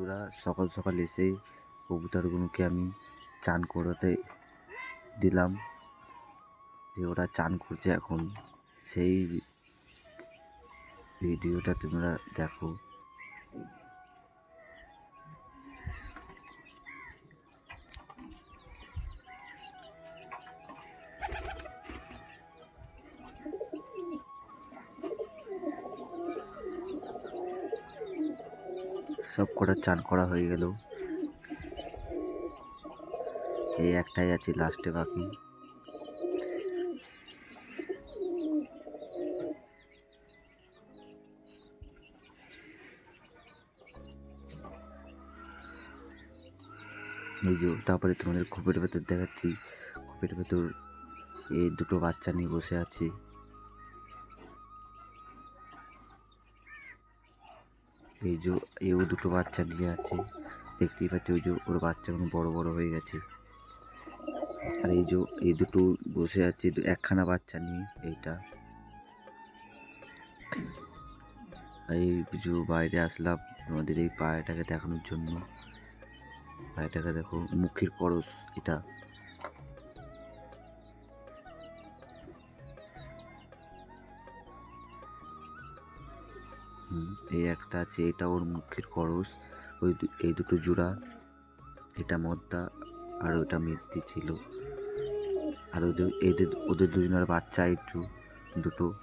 বন্ধুরা, সকাল সকাল এসেই কবুতরগুলোকে আমি চান করাতে দিলাম। যে ওরা চান করছে এখন, সেই ভিডিওটা তোমরা দেখো। সব কটা চান করা হয়ে গেল। এই একটাই আছে লাস্টে বাকি। এই যে, তারপরে তোমাদের খোপের ভেতর দেখাচ্ছি। খোপের ভেতর এই দুটো বাচ্চা নিয়ে বসে আছে। এই যে এও দুটো বাচ্চা নিয়ে আছে। দেখতেই পাচ্ছি ওই যে ওর বাচ্চাগুলো বড় বড় হয়ে গেছে। আর এই যে, এই দুটো বসে আছে একখানা বাচ্চা নিয়ে এইটা। এই যে বাইরে আসলাম, আমাদের এই পায়রাটাকে দেখানোর জন্য। পায়রাটাকে দেখো, মুখের করস এটা। এই একটা আছে, এটা ওর মুখের খরচ, ওই এই দুটো জোড়া, এটা মদ্দা আর ওটা মিষ্টি ছিল। আর ওদের, এদের, ওদের দুজনের বাচ্চা একটু, দুটো।